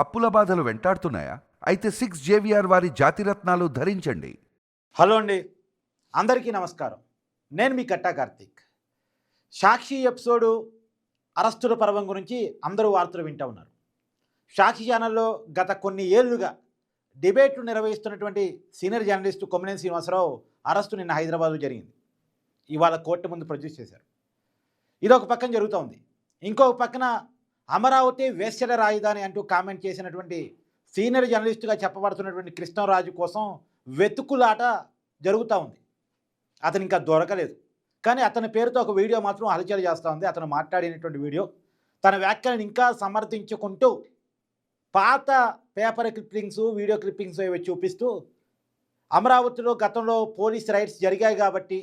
అప్పుల బాధలు వెంటాడుతున్నాయా? అయితే సిక్స్ జేవిఆర్ వారి జాతిరత్నాలు ధరించండి. హలో అండి. అందరికీ నమస్కారం. నేను మీ కట్టా కార్తీక్. సాక్షి ఎపిసోడు అరెస్టుల పర్వం గురించి అందరూ వార్తలు వింటూ ఉన్నారు. సాక్షి ఛానల్లో గత కొన్ని ఏళ్ళుగా డిబేట్లు నిర్వహిస్తున్నటువంటి senior journalist Kommineni Srinivasarao arrest నిన్న హైదరాబాద్లో జరిగింది. ఇవాళ కోర్టు ముందు ప్రొడ్యూస్ చేశారు. ఇది ఒక పక్కన జరుగుతూ ఉంది. ఇంకొక పక్కన అమరావతి వేశ్యల రాజధాని అంటూ కామెంట్ చేసినటువంటి సీనియర్ జర్నలిస్టుగా చెప్పబడుతున్నటువంటి కృష్ణరాజు కోసం వెతుకులాట జరుగుతూ ఉంది. అతను ఇంకా దొరకలేదు. కానీ అతని పేరుతో ఒక వీడియో మాత్రం హలచలు చేస్తూ ఉంది. అతను మాట్లాడినటువంటి వీడియో. తన వ్యాఖ్యలను ఇంకా సమర్థించుకుంటూ పాత పేపర్ క్లిప్పింగ్స్ వీడియో క్లిప్పింగ్స్ ఇవి చూపిస్తూ అమరావతిలో గతంలో పోలీస్ రైట్స్ జరిగాయి కాబట్టి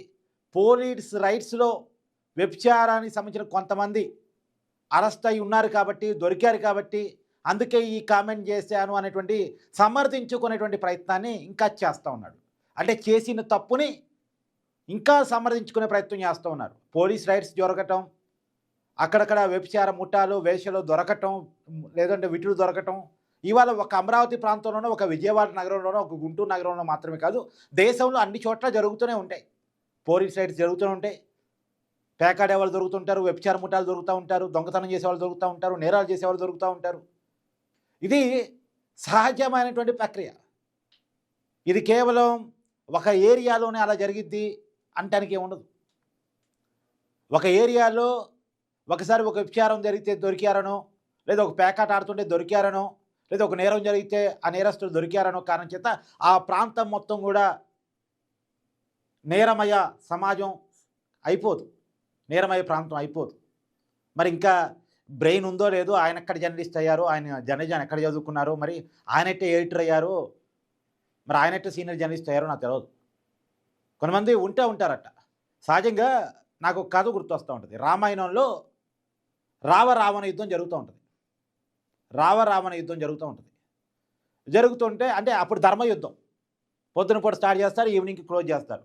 పోలీస్ రైట్స్లో వ్యభిచారానికి సంబంధించిన కొంతమంది అరెస్ట్ అయి ఉన్నారు కాబట్టి దొరికారు కాబట్టి అందుకే ఈ కామెంట్ చేశాను అనేటువంటి సమర్థించుకునేటువంటి ప్రయత్నాన్ని ఇంకా చేస్తూ ఉన్నాడు. అంటే చేసిన తప్పుని ఇంకా సమర్థించుకునే ప్రయత్నం చేస్తూ ఉన్నారు పోలీస్ రైట్స్ దొరకటం అక్కడక్కడ వ్యభిచార ముఠాలు వేషలు దొరకటం లేదంటే విటులు దొరకటం ఇవాళ ఒక అమరావతి ప్రాంతంలోనో ఒక విజయవాడ నగరంలోనో ఒక గుంటూరు నగరంలో మాత్రమే కాదు దేశంలో అన్ని చోట్ల జరుగుతూనే ఉంటాయి. పోలీస్ రైట్స్ జరుగుతూనే ఉంటాయి. పేకాడే వాళ్ళు దొరుకుతుంటారు వ్యభిచార ముఠాలు దొరుకుతూ ఉంటారు దొంగతనం చేసేవాళ్ళు దొరుకుతూ ఉంటారు నేరాలు చేసేవాళ్ళు దొరుకుతూ ఉంటారు. ఇది సహజమైనటువంటి ప్రక్రియ. ఇది కేవలం ఒక ఏరియాలోనే అలా జరిగిద్ది అంటానికి ఉండదు. ఒక ఏరియాలో ఒకసారి ఒక విచారం జరిగితే దొరికారనో లేదా ఒక పేకాట ఆడుతుంటే దొరికారనో లేదా ఒక నేరం జరిగితే ఆ నేరస్తులు దొరికారనో కారణం చేత ఆ ప్రాంతం మొత్తం కూడా నేరమయ సమాజం అయిపోదు. నేరమయ్యే ప్రాంతం అయిపోదు. మరి ఇంకా బ్రెయిన్ ఉందో లేదో ఆయన ఎక్కడ జర్నలిస్ట్ అయ్యారు? ఆయన జర్నలిజం ఎక్కడ చదువుకున్నారు? మరి ఆయనట్టే ఎడిటర్ అయ్యారు? మరి ఆయనట్టే సీనియర్ జర్నలిస్ట్ అయ్యారో నాకు తెలియదు కొంతమంది ఉంటే ఉంటారట. సహజంగా నాకు కథ గుర్తొస్తూ ఉంటుంది. రామాయణంలో రావ రావణ యుద్ధం జరుగుతూ ఉంటుంది. రావ రావణ యుద్ధం జరుగుతూ ఉంటుంది. జరుగుతుంటే అంటే అప్పుడు ధర్మయుద్ధం పొద్దున పూట స్టార్ట్ చేస్తారు ఈవినింగ్కి క్లోజ్ చేస్తారు.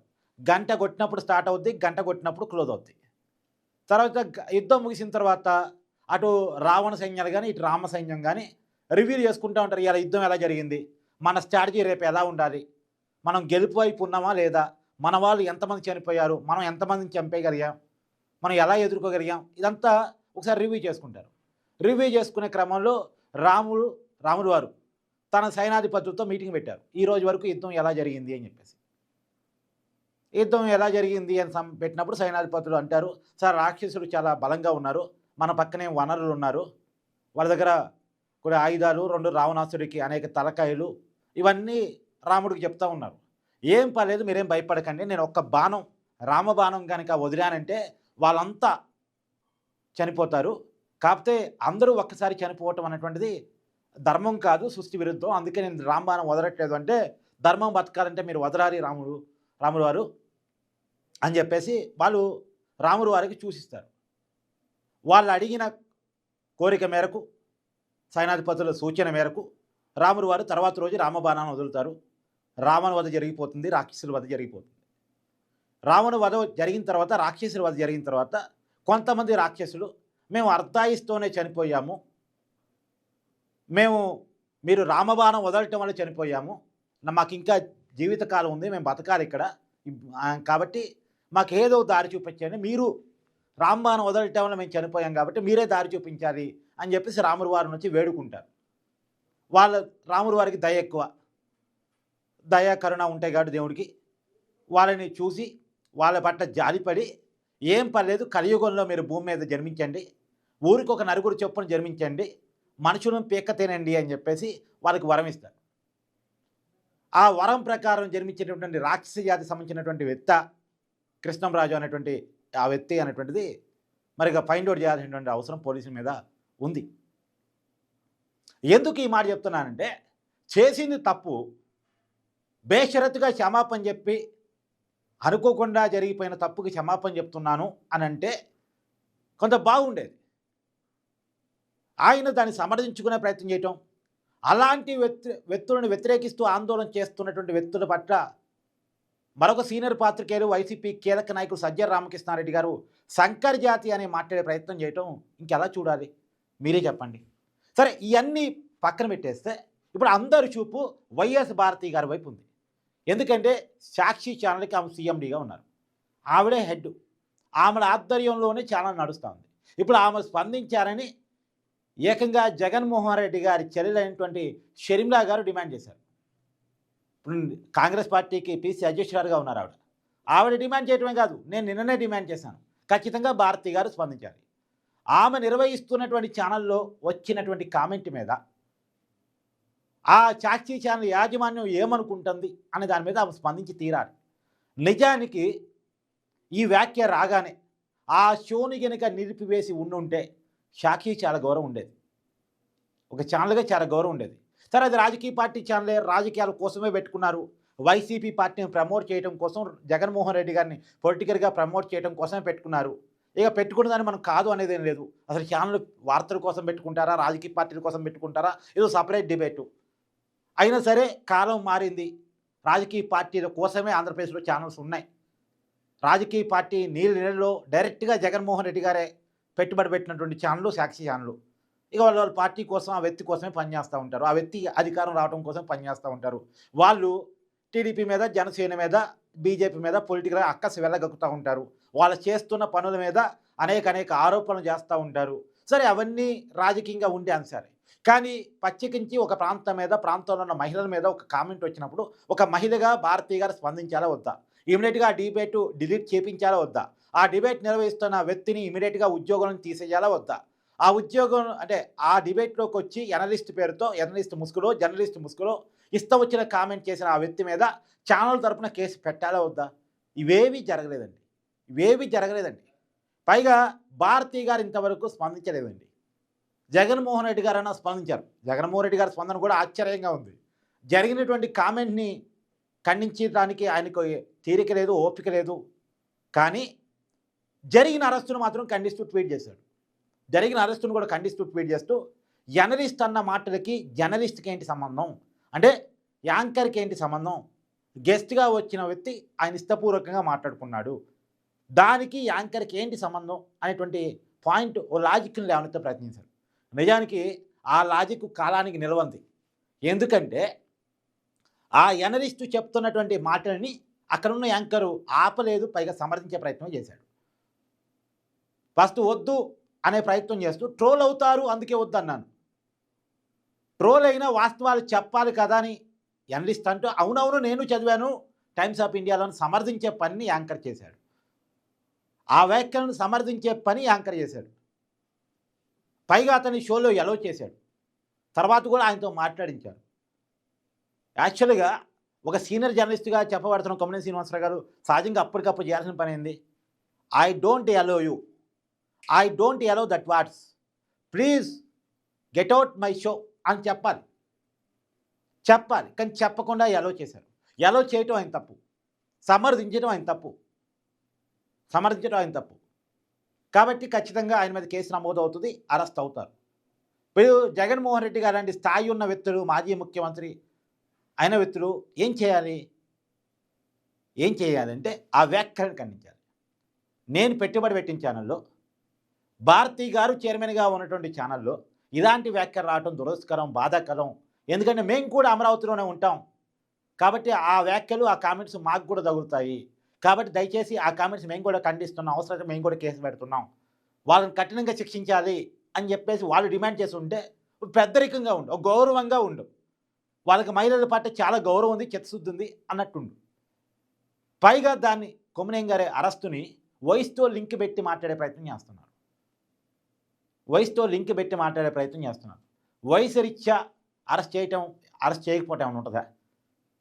గంట కొట్టినప్పుడు స్టార్ట్ అవుద్ది గంట కొట్టినప్పుడు క్లోజ్ అవుద్ది. తర్వాత యుద్ధం ముగిసిన తర్వాత అటు రావణ సైన్యాలు కానీ ఇటు రామ సైన్యం కానీ రివ్యూ చేసుకుంటూ ఉంటారు. ఇలా యుద్ధం ఎలా జరిగింది? మన స్ట్రాటజీ రేపు ఎలా ఉండాలి? మనం గెలుపు వైపు ఉన్నామా లేదా? మన వాళ్ళు ఎంతమంది చనిపోయారు? మనం ఎంతమందిని చంపేయగలిగాం? మనం ఎలా ఎదుర్కోగలిగాం? ఇదంతా ఒకసారి రివ్యూ చేసుకుంటారు. రివ్యూ చేసుకునే క్రమంలో రాముడు రాముడు వారు తన సైనాధిపతులతో మీటింగ్ పెట్టారు. ఈ రోజు వరకు యుద్ధం ఎలా జరిగింది అని చెప్పేసి. యుద్ధం ఎలా జరిగింది అని సం- పెట్టినప్పుడు సైనాధిపతులు అంటారు సార్ రాక్షసులు చాలా బలంగా ఉన్నారు మన పక్కనే వనరులు ఉన్నారు వాళ్ళ దగ్గర కూడా ఆయుధాలు రెండు రావణాసుడికి అనేక తలకాయలు ఇవన్నీ రాముడికి చెప్తా ఉన్నారు. ఏం పర్లేదు మీరేం భయపడకండి నేను ఒక్క బాణం రామబాణం కనుక వదిలానంటే వాళ్ళంతా చనిపోతారు. కాకపోతే అందరూ ఒక్కసారి చనిపోవటం అనేటువంటిది ధర్మం కాదు సృష్టి విరుద్ధం. అందుకే నేను రామబాణం వదలట్లేదు అంటే ధర్మం బతకాలంటే మీరు వదలాలి రాముడు రాముడు వారు. అని చెప్పేసి వాళ్ళు రాముడు వారికి చూసిస్తారు. వాళ్ళు అడిగిన కోరిక మేరకు సైనాధిపతుల సూచన మేరకు రాముడు వారు తర్వాత రోజు రామబాణాన్ని వదులుతారు. రావణ వధ జరిగిపోతుంది రాక్షసుల వధ జరిగిపోతుంది. రావణ వధ జరిగిన తర్వాత రాక్షసుల వధ జరిగిన తర్వాత కొంతమంది రాక్షసులు మేము అర్ధాయిస్తూనే చనిపోయాము. మేము మీరు రామబాణం వదలటం వల్ల చనిపోయాము. మాకు ఇంకా జీవితకాలం ఉంది మేము బతకాలి ఇక్కడ. కాబట్టి మాకు ఏదో దారి చూపించండి. మీరు రామ్మాను వదలటం వల్ల మేము చనిపోయాం కాబట్టి మీరే దారి చూపించాలి అని చెప్పేసి రాముడి వారి నుంచి వేడుకుంటారు. వాళ్ళ రాముడి వారికి దయ ఎక్కువ. దయ కరుణ ఉంటాయి కాబట్టి దేవుడికి. వాళ్ళని చూసి వాళ్ళ పట్ల జాలిపడి ఏం పర్లేదు కలియుగంలో మీరు భూమి మీద జన్మించండి. ఊరికి ఒక నలుగురు చొప్పున జన్మించండి. మనుషులను పీక్క తినండి అని చెప్పేసి వాళ్ళకి వరం ఇస్తారు. ఆ వరం ప్రకారం జన్మించినటువంటి రాక్షస జాతి సంబంధించినటువంటి వెత్త కృష్ణంరాజు అనేటువంటి ఆ వ్యక్తి అనేటువంటిది మరి ఇక ఫైండ్ అవుట్ చేయాల్సినటువంటి అవసరం పోలీసుల మీద ఉంది. ఎందుకు ఈ మాట చెప్తున్నానంటే చేసింది తప్పు బేషరతుగా క్షమాపణ చెప్పి అనుకోకుండా జరిగిపోయిన తప్పుకి క్షమాపణ చెప్తున్నాను అని అంటే కొంత బాగుండేది. ఆయన దాన్ని సమర్థించుకునే ప్రయత్నం చేయటం అలాంటి వ్యక్తి వ్యక్తులను వ్యతిరేకిస్తూ ఆందోళన చేస్తున్నటువంటి వ్యక్తుల పట్ల మరొక సీనియర్ పాత్రికేయులు వైసీపీ కీలక నాయకుడు సజ్జల రామకృష్ణారెడ్డి గారు శంకర్ జాతి అనే మాట్లాడే ప్రయత్నం చేయటం ఇంకెలా చూడాలి? మీరే చెప్పండి. సరే ఇవన్నీ పక్కన పెట్టేస్తే ఇప్పుడు అందరి చూపు వైఎస్ భారతి గారి వైపు ఉంది. ఎందుకంటే సాక్షి ఛానల్కి ఆమె సీఎండీగా ఉన్నారు. ఆవిడే హెడ్. ఆమె ఆధ్వర్యంలోనే ఛానల్ నడుస్తూ ఉంది. ఇప్పుడు ఆమె స్పందించారని ఏకంగా జగన్మోహన్ రెడ్డి గారి చెల్లెలైనటువంటి షర్మిలా గారు డిమాండ్ చేశారు. ఇప్పుడు కాంగ్రెస్ పార్టీకి పీసీ అధ్యక్షురాలుగా ఉన్నారు ఆవిడ. ఆవిడ డిమాండ్ చేయడమే కాదు నేను నిన్ననే డిమాండ్ చేశాను. ఖచ్చితంగా భారతి గారు స్పందించాలి. ఆమె నిర్వహిస్తున్నటువంటి ఛానల్లో వచ్చినటువంటి కామెంట్ మీద ఆ సాక్షి ఛానల్ యాజమాన్యం ఏమనుకుంటుంది అనే దాని మీద ఆమె స్పందించి తీరాలి. నిజానికి ఈ వ్యాఖ్య రాగానే ఆ షోని కనుక నిలిపివేసి ఉండుంటే సాక్షి చాలా గౌరవం ఉండేది. ఒక ఛానల్గా చాలా గౌరవం ఉండేది. సరే అది రాజకీయ పార్టీ ఛానలే రాజకీయాల కోసమే పెట్టుకున్నారు. వైసీపీ పార్టీని ప్రమోట్ చేయడం కోసం జగన్మోహన్ రెడ్డి గారిని పొలిటికల్గా ప్రమోట్ చేయడం కోసమే పెట్టుకున్నారు. ఇక పెట్టుకున్న దాన్ని మనం కాదు అనేది ఏం లేదు. అసలు ఛానల్ వార్తల కోసం పెట్టుకుంటారా రాజకీయ పార్టీల కోసం పెట్టుకుంటారా ఇది సపరేట్ డిబేటు అయినా సరే కాలం మారింది. రాజకీయ పార్టీల కోసమే ఆంధ్రప్రదేశ్లో ఛానల్స్ ఉన్నాయి. రాజకీయ పార్టీ నీళ్ళ నీళ్ళలో డైరెక్ట్గా జగన్మోహన్ రెడ్డి గారే పెట్టుబడి పెట్టినటువంటి ఛానళ్ళు సాక్షి ఛానళ్ళు ఇక వాళ్ళ వాళ్ళ పార్టీ కోసం ఆ వ్యక్తి కోసమే పనిచేస్తూ ఉంటారు. ఆ వ్యక్తి అధికారం రావడం కోసం పనిచేస్తూ ఉంటారు. వాళ్ళు టీడీపీ మీద జనసేన మీద బీజేపీ మీద పొలిటికల్గా అక్కసి వెళ్ళగక్కుతూ ఉంటారు. వాళ్ళు చేస్తున్న పనుల మీద అనేక అనేక ఆరోపణలు చేస్తూ ఉంటారు. సరే అవన్నీ రాజకీయంగా ఉండే అంశాలే. కానీ ప్రత్యేకించి ఒక ప్రాంతం మీద ప్రాంతంలో ఉన్న మహిళల మీద ఒక కామెంట్ వచ్చినప్పుడు ఒక మహిళగా భారతీయ గారు స్పందించాలా వద్దా? ఇమీడియట్గా ఆ డిబేట్ డిలీట్ చేపించాలా వద్దా? ఆ డిబేట్ నిర్వహిస్తున్న వ్యక్తిని ఇమీడియట్గా ఉద్యోగం తీసేయాలా వద్దా? ఆ ఉద్యోగం అంటే ఆ డిబేట్లోకి వచ్చి ఎనలిస్ట్ పేరుతో ఎనలిస్ట్ ముసుగులో జర్నలిస్ట్ ముసుగులో ఇస్త వచ్చిన కామెంట్ చేసిన ఆ వ్యక్తి మీద ఛానల్ తరపున కేసు పెట్టాలా వద్దా? ఇవేవి జరగలేదండి. ఇవేవి జరగలేదండి. పైగా భారతీ గారు ఇంతవరకు స్పందించలేదండి. జగన్మోహన్ రెడ్డి గారు అన్న స్పందించారు. జగన్మోహన్ రెడ్డి గారి స్పందన కూడా ఆశ్చర్యంగా ఉంది. జరిగినటువంటి కామెంట్ని ఖండించడానికి ఆయనకు తీరిక లేదు ఓపిక లేదు. కానీ జరిగిన అరెస్టును మాత్రం ఖండిస్తూ ట్వీట్ చేశాడు. జరిగిన అరెస్టును కూడా ఖండిస్తూ ట్వీట్ చేస్తూ జర్నలిస్ట్ అన్న మాటలకి జర్నలిస్ట్కి ఏంటి సంబంధం? అంటే యాంకర్కి ఏంటి సంబంధం? గెస్ట్గా వచ్చిన వ్యక్తి ఆయన ఇష్టపూర్వకంగా మాట్లాడుకున్నాడు. దానికి యాంకర్కి ఏంటి సంబంధం? అనేటువంటి పాయింట్ ఓ లాజిక్ని లేవనైతే ప్రయత్నించారు నిజానికి ఆ లాజిక్ కాలానికి నిలవంది. ఎందుకంటే ఆ ఎనలిస్టు చెప్తున్నటువంటి మాటలని అక్కడున్న యాంకరు ఆపలేదు పైగా సమర్థించే ప్రయత్నం చేశాడు. ఫస్ట్ వద్దు అనే ప్రయత్నం చేస్తూ ట్రోల్ అవుతారు అందుకే వద్దు అన్నాను ట్రోల్ అయినా వాస్తవాలు చెప్పాలి కదా అని ఎనలిస్ట్ అంటూ అవునవును నేను చదివాను. టైమ్స్ ఆఫ్ ఇండియాలోని సమర్థించే పనిని యాంకర్ చేశాడు. ఆ వ్యాఖ్యలను సమర్థించే పని యాంకర్ చేశాడు. పైగా అతని షోలో ఎలో చేశాడు. తర్వాత కూడా ఆయనతో మాట్లాడించారు యాక్చువల్గా ఒక సీనియర్ జర్నలిస్ట్గా చెప్పబడుతున్న కొమ్మని శ్రీనివాసరావు గారు సహజంగా అప్పటికప్పుడు చేయాల్సిన పని ఏంది? I don't allow you I don't allow that what's please get out my show అని చెప్పాలి. చెప్పాలి. కానీ చెప్పకుండా ఎలో చేశారు. ఎలో చేయటం ఆయన తప్పు. సమర్థించడం ఆయన తప్పు. సమర్థించడం ఆయన తప్పు. కాబట్టి ఖచ్చితంగా ఆయన మీద కేసు నమోదు అవుతుంది అరెస్ట్ అవుతారు. ఇప్పుడు జగన్మోహన్ రెడ్డి గారు లాంటి స్థాయి ఉన్న వ్యక్తులు మాజీ ముఖ్యమంత్రి అయిన వ్యక్తులు ఏం చేయాలి? ఏం చేయాలంటే ఆ వ్యాఖ్యలను ఖండించాలి. నేను పెట్టుబడి పెట్టిన ఛానల్లో భారతి గారు చైర్మన్గా ఉన్నటువంటి ఛానల్లో ఇలాంటి వ్యాఖ్యలు రావడం దురస్కరం బాధాకరం. ఎందుకంటే మేము కూడా అమరావతిలోనే ఉంటాం. కాబట్టి ఆ వ్యాఖ్యలు ఆ కామెంట్స్ మాకు కూడా తగులుతాయి. కాబట్టి దయచేసి ఆ కామెంట్స్ మేము కూడా ఖండిస్తున్నాం. అవసరమైతే మేము కూడా కేసు పెడుతున్నాం. వాళ్ళని కఠినంగా శిక్షించాలి అని చెప్పేసి వాళ్ళు డిమాండ్ చేసి ఉంటే పెద్దరికంగా ఉండు ఒక గౌరవంగా ఉండు. వాళ్ళకి మహిళల పట్ల చాలా గౌరవం ఉంది చిత్తశుద్ధి ఉంది అన్నట్టుండు. పైగా దాన్ని కొమ్మనేం గారి అరెస్టుని వయసుతో లింక్ పెట్టి మాట్లాడే ప్రయత్నం చేస్తున్నారు. వయసుతో లింక్ పెట్టి మాట్లాడే ప్రయత్నం చేస్తున్నారు వయసు రీత్యా అరెస్ట్ చేయటం అరెస్ట్ చేయకపోవటం ఏమైనా ఉంటుందా?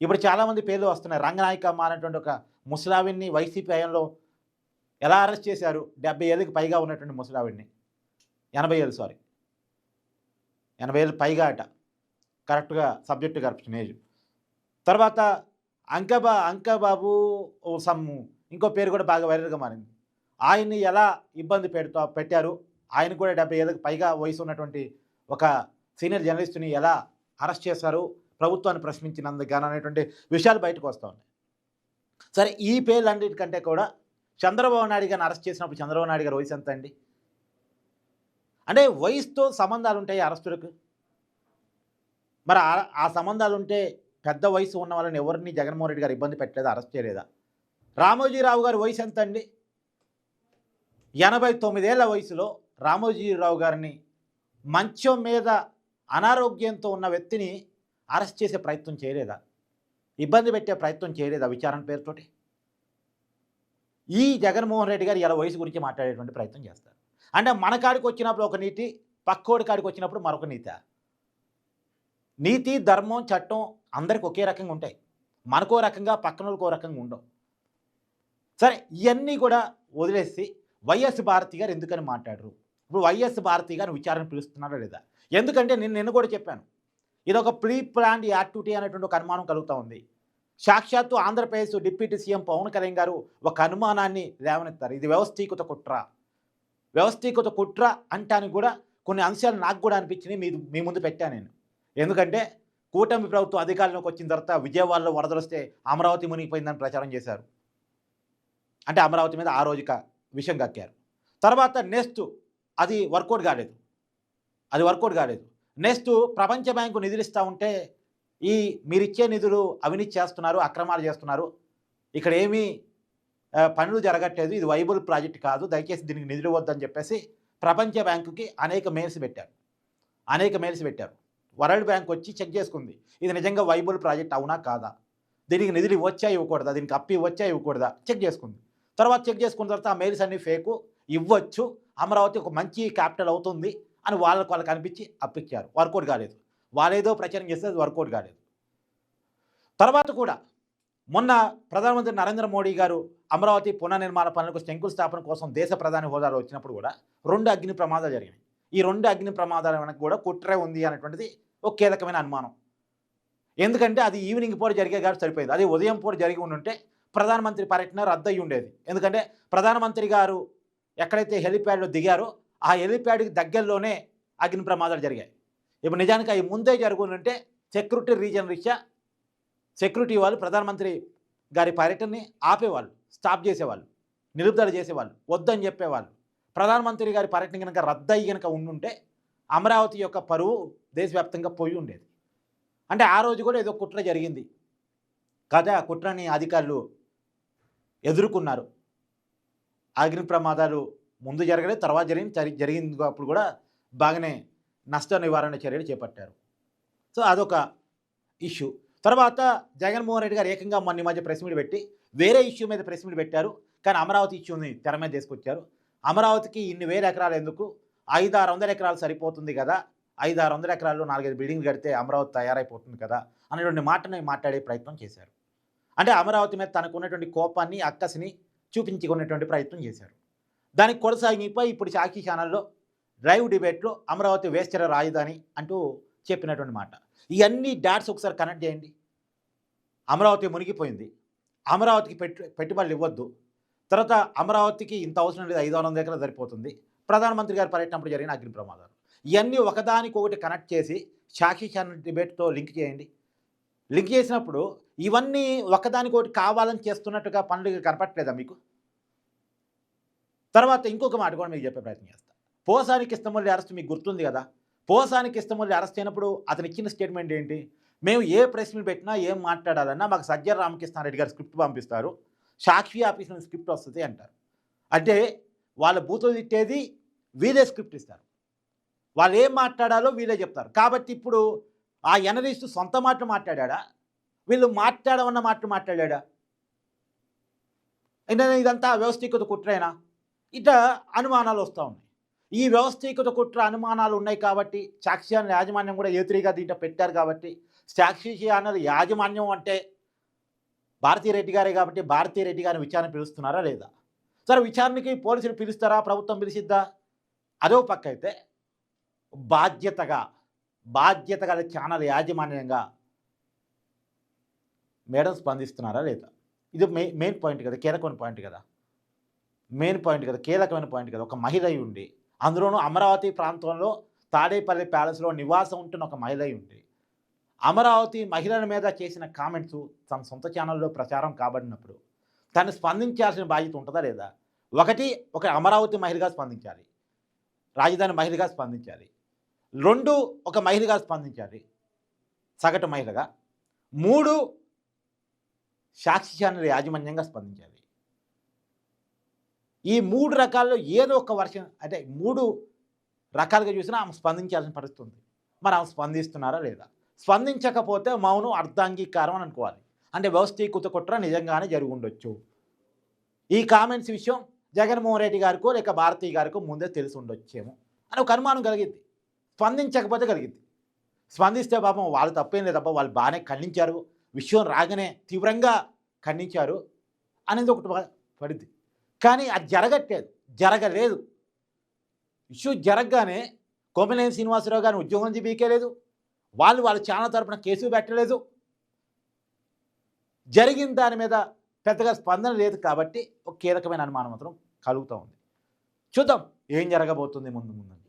ఇప్పుడు చాలామంది పేర్లు వస్తున్నాయి. రంగనాయకమ్మ అనేటువంటి ఒక ముసలావిడ్ని వైసీపీ హయాంలో ఎలా అరెస్ట్ చేశారు? డెబ్బై ఏళ్ళకి పైగా ఉన్నటువంటి ముసలావిడ్ని. ఎనభై ఏళ్ళు సారీ. ఎనభై ఏళ్ళు పైగా అట. కరెక్ట్గా సబ్జెక్టు కరెక్షన్ ఏజ్. తర్వాత అంకబా అంకబాబు ఓ సమ్ ఇంకో పేరు కూడా బాగా వైరల్గా మారింది. ఆయన్ని ఎలా ఇబ్బంది పెడతా పెట్టారు? ఆయన కూడా డెబ్బై ఏళ్ళకి పైగా వయసు ఉన్నటువంటి ఒక సీనియర్ జర్నలిస్ట్ని ఎలా అరెస్ట్ చేశారు ప్రభుత్వాన్ని ప్రశ్నించినందుకు గాను అనేటువంటి విషయాలు బయటకు వస్తూ ఉన్నాయి. సరే ఈ పేర్లన్నిటికంటే కూడా చంద్రబాబు నాయుడు గారిని అరెస్ట్ చేసినప్పుడు చంద్రబాబు నాయుడు గారి వయసు ఎంత అండి అంటే వయసుతో సంబంధాలు ఉంటాయి అరెస్టులకు? మరి ఆ- ఆ సంబంధాలు ఉంటే పెద్ద వయసు ఉన్న వాళ్ళని ఎవరిని జగన్మోహన్ రెడ్డి గారు ఇబ్బంది పెట్టలేదా అరెస్ట్ చేయలేదా? రామోజీరావు గారి వయసు ఎంత అండి ఎనభై తొమ్మిదేళ్ళ వయసులో రామోజీరావు గారిని మంచం మీద అనారోగ్యంతో ఉన్న వ్యక్తిని అరెస్ట్ చేసే ప్రయత్నం చేయలేదా? ఇబ్బంది పెట్టే ప్రయత్నం చేయలేదా విచారణ పేరుతోటి? ఈ జగన్మోహన్ రెడ్డి గారు ఇలా వయసు గురించి మాట్లాడేటువంటి ప్రయత్నం చేస్తారు. అంటే మన కాడికి వచ్చినప్పుడు ఒక నీతి పక్కోడి కాడికి వచ్చినప్పుడు మరొక నీతి. నీతి ధర్మం చట్టం అందరికి ఒకే రకంగా ఉంటాయి. మనకో రకంగా పక్కనోళ్ళకో రకంగా ఉండవు. సరే ఇవన్నీ కూడా వదిలేసి వైఎస్ భారతి గారు ఎందుకని మాట్లాడరు? ఇప్పుడు వైఎస్ భారతి గారు విచారణ పిలుస్తున్నారా లేదా? ఎందుకంటే నేను నిన్ను కూడా చెప్పాను. ఇది ఒక ప్రీ ప్లాన్డ్ యాక్టివిటీ అనేటువంటి ఒక అనుమానం కలుగుతూ ఉంది. సాక్షాత్తు ఆంధ్రప్రదేశ్ డిప్యూటీ సీఎం పవన్ కళ్యాణ్ గారు ఒక అనుమానాన్ని లేవనెత్తారు. ఇది వ్యవస్థీకృత కుట్ర. వ్యవస్థీకృత కుట్ర అంటానికి కూడా కొన్ని అంశాలు నాకు కూడా అనిపించినాయి మీ మీ ముందు పెట్టాను నేను. ఎందుకంటే కూటమి ప్రభుత్వం అధికారంలోకి వచ్చిన తర్వాత విజయవాడలో వరదలు వస్తే అమరావతి మునిగిపోయిందని ప్రచారం చేశారు. అంటే అమరావతి మీద ఆ రోజుక విషయం కక్కారు. తర్వాత నెక్స్ట్ అది వర్కౌట్ కాలేదు. అది వర్కౌట్ కాలేదు. నెక్స్ట్ ప్రపంచ బ్యాంకు నిధులు ఇస్తూ ఉంటే ఈ మీరిచ్చే నిధులు అవినీతి చేస్తున్నారు అక్రమాలు చేస్తున్నారు. ఇక్కడ ఏమీ పనులు జరగట్లేదు. ఇది వైబుల్ ప్రాజెక్ట్ కాదు. దయచేసి దీనికి నిధులు వద్దని చెప్పేసి ప్రపంచ బ్యాంకుకి అనేక మెయిల్స్ పెట్టారు. అనేక మెయిల్స్ పెట్టారు. వరల్డ్ బ్యాంక్ వచ్చి చెక్ చేసుకుంది. ఇది నిజంగా వైబుల్ ప్రాజెక్ట్ అవునా కాదా? దీనికి నిధులు ఇవ్వచ్చా ఇవ్వకూడదా? దీనికి అప్పు ఇవ్వచ్చా ఇవ్వకూడదా? చెక్ చేసుకుంది. తర్వాత చెక్ చేసుకున్న తర్వాత ఆ మెయిల్స్ అన్ని ఫేకు. ఇవ్వచ్చు. అమరావతి ఒక మంచి క్యాపిటల్ అవుతుంది అని వాళ్ళకి వాళ్ళకి అనిపించి అప్పించారు వర్కౌట్ కాలేదు. వాళ్ళేదో ప్రచారం చేస్తే అది వర్కౌట్ కాలేదు. తర్వాత కూడా మొన్న ప్రధానమంత్రి నరేంద్ర మోడీ గారు అమరావతి పునర్నిర్మాణ పనులకు శంకుస్థాపన కోసం దేశ ప్రధాని హోదాలో వచ్చినప్పుడు కూడా రెండు అగ్ని ప్రమాదాలు జరిగినాయి. ఈ రెండు అగ్ని ప్రమాదాల వెనక కూడా కుట్రే ఉంది అనేటువంటిది ఒక కీలకమైన అనుమానం. ఎందుకంటే అది ఈవినింగ్ పూట జరిగే కాబట్టి సరిపోయింది. అది ఉదయం పూట జరిగి ఉండుంటే ప్రధానమంత్రి పర్యటన రద్దయి ఉండేది. ఎందుకంటే ప్రధానమంత్రి గారు ఎక్కడైతే హెలిప్యాడ్లో దిగారో ఆ హెలిప్యాడ్కి దగ్గరలోనే అగ్ని ప్రమాదాలు జరిగాయి. ఇప్పుడు నిజానికి అవి ముందే జరుగుతుంటే సెక్యూరిటీ రీజన్ రీత్యా సెక్యూరిటీ వాళ్ళు ప్రధానమంత్రి గారి పర్యటనని ఆపేవాళ్ళు స్టాప్ చేసేవాళ్ళు నిలుపుదల చేసేవాళ్ళు వద్దని చెప్పేవాళ్ళు. ప్రధానమంత్రి గారి పర్యటన కనుక రద్దయి కనుక ఉండుంటే అమరావతి యొక్క పరువు దేశవ్యాప్తంగా పోయి ఉండేది. అంటే ఆ రోజు కూడా ఏదో కుట్ర జరిగింది. కదా? ఆ కుట్రని అధికారులు ఎదుర్కొన్నారు. అగ్ని ప్రమాదాలు ముందు జరగలేదు తర్వాత జరిగింది జరి- జరిగింది అప్పుడు కూడా బాగానే నష్ట నివారణ చర్యలు చేపట్టారు. సో అదొక ఇష్యూ. తర్వాత జగన్మోహన్ రెడ్డి గారు ఏకంగా మొన్న ఈ మధ్య ప్రెస్ మీట్ పెట్టి వేరే ఇష్యూ మీద ప్రెస్ మీట్ పెట్టారు. కానీ అమరావతి ఇష్యూని తెర మీద తీసుకొచ్చారు. అమరావతికి ఇన్ని వేల ఎకరాలు ఎందుకు? ఐదు ఆరు వందల ఎకరాలు సరిపోతుంది కదా. ఐదు ఆరు వందల ఎకరాల్లో నాలుగైదు బిల్డింగ్లు కడితే అమరావతి తయారైపోతుంది కదా అనేటువంటి మాటని మాట్లాడే ప్రయత్నం చేశారు. అంటే అమరావతి మీద తనకు ఉన్నటువంటి కోపాన్ని అక్కసిని చూపించుకునేటువంటి ప్రయత్నం చేశారు. దానికి కొనసాగిపోయి ఇప్పుడు సాక్షి ఛానల్లో లైవ్ డిబేట్లో అమరావతి వేశ్చర రాజధాని అంటూ చెప్పినటువంటి మాట. ఇవన్నీ డాట్స్ ఒకసారి కనెక్ట్ చేయండి. అమరావతి మునిగిపోయింది. అమరావతికి పెట్టు పెట్టుబడులు ఇవ్వద్దు. తర్వాత అమరావతికి ఇంత అవసరం లేదు ఐదు వందల దగ్గర సరిపోతుంది. ప్రధానమంత్రి గారు పర్యటనప్పుడు జరిగిన అగ్ని ప్రమాదాలు. ఇవన్నీ ఒకదానికొకటి కనెక్ట్ చేసి సాక్షి ఛానల్ డిబేట్తో లింక్ చేయండి. లింక్ చేసినప్పుడు ఇవన్నీ ఒకదానికొకటి కావాలని చేస్తున్నట్టుగా పనులు కనపట్లేదా మీకు? తర్వాత ఇంకొక మాట కూడా మీకు చెప్పే ప్రయత్నం చేస్తా. పోసానికి ఇష్టమల్లి అరెస్ట్ మీకు గుర్తుంది కదా? పోసానికి ఇష్టమల్లి అరెస్ట్ అయినప్పుడు అతను ఇచ్చిన స్టేట్మెంట్ ఏంటి? మేము ఏ ప్రశ్నలు పెట్టినా ఏం మాట్లాడాలన్నా మాకు సజ్జల రామకృష్ణారెడ్డి గారు స్క్రిప్ట్ పంపిస్తారు. సాక్షి ఆఫీస్ నుంచి స్క్రిప్ట్ వస్తుంది అంటారు. అంటే వాళ్ళ బూతులు తిట్టేది వీళ్ళే స్క్రిప్ట్ ఇస్తారు. వాళ్ళు ఏం మాట్లాడాలో వీళ్ళే చెప్తారు. కాబట్టి ఇప్పుడు ఆ ఎనలిస్ట్ సొంత మాటలు మాట్లాడా వీళ్ళు మాట్లాడమన్న మాటలు మాట్లాడా అయినా ఇదంతా వ్యవస్థీకృత కుట్రేనా? ఇట్లా అనుమానాలు వస్తూ ఉన్నాయి. ఈ వ్యవస్థీకృత కుట్ర అనుమానాలు ఉన్నాయి కాబట్టి సాక్షి అన్న యాజమాన్యం కూడా ఏత్రిగా దీంట్లో పెట్టారు కాబట్టి సాక్షి అన్నది యాజమాన్యం అంటే భారతీరెడ్డి గారే కాబట్టి భారతీరెడ్డి గారిని విచారణ పిలుస్తున్నారా లేదా? సరే విచారణకి పోలీసులు పిలుస్తారా? ప్రభుత్వం పిలిచిద్దా? అదో పక్క అయితే బాధ్యతగా బాధ్యత గల ఛానల్ యాజమాన్యంగా మేడం స్పందిస్తున్నారా లేదా? ఇది మెయిన్ మెయిన్ పాయింట్ కదా కీలకమైన పాయింట్ కదా. మెయిన్ పాయింట్ కదా కీలకమైన పాయింట్ కదా. ఒక మహిళ అయి ఉండి అందులోనూ అమరావతి ప్రాంతంలో తాడేపల్లి ప్యాలెస్లో నివాసం ఉంటున్న ఒక మహిళ అయి ఉండి అమరావతి మహిళల మీద చేసిన కామెంట్స్ తన సొంత ఛానల్లో ప్రచారం కాబడినప్పుడు తను స్పందించాల్సిన బాధ్యత ఉంటుందా లేదా? ఒకటి ఒక అమరావతి మహిళగా స్పందించాలి. రాజధాని మహిళగా స్పందించాలి. రెండు ఒక మహిళగా స్పందించాలి సగటు మహిళగా. మూడు సాక్షి ఛానల్ యాజమాన్యంగా స్పందించాలి ఈ మూడు రకాల్లో ఏదో ఒక వర్షం అంటే మూడు రకాలుగా చూసినా ఆమె స్పందించాల్సిన పరిస్థితి ఉంది. మరి ఆమె స్పందిస్తున్నారా లేదా? స్పందించకపోతే మౌనం అర్ధాంగీకారం అని అనుకోవాలి. అంటే వ్యవస్థీకృత కుట్ర నిజంగానే జరిగి ఉండొచ్చు. ఈ కామెంట్స్ విషయం జగన్మోహన్ రెడ్డి గారికో లేక భారతీ గారికో ముందే తెలిసి ఉండొచ్చేమో అని ఒక అనుమానం కలిగింది. స్పందించకపోతే కలిగింది. స్పందిస్తే పాపం వాళ్ళు తప్పేం లేదు తప్ప వాళ్ళు బాగానే ఖండించారు. విషయం రాగానే తీవ్రంగా ఖండించారు అనేది ఒకటి పడింది. కానీ అది జరగట్లేదు. జరగలేదు. ఇష్యూ జరగగానే కోమలేని శ్రీనివాసరావు గారిని ఉద్యోగం నుంచి బీకేలేదు వాళ్ళు వాళ్ళ ఛానల్ తరపున కేసు పెట్టలేదు. జరిగిన దాని మీద పెద్దగా స్పందన లేదు కాబట్టి ఒక కీలకమైన అనుమానం మాత్రం కలుగుతూ ఉంది. చూద్దాం ఏం జరగబోతుంది ముందు ముందు.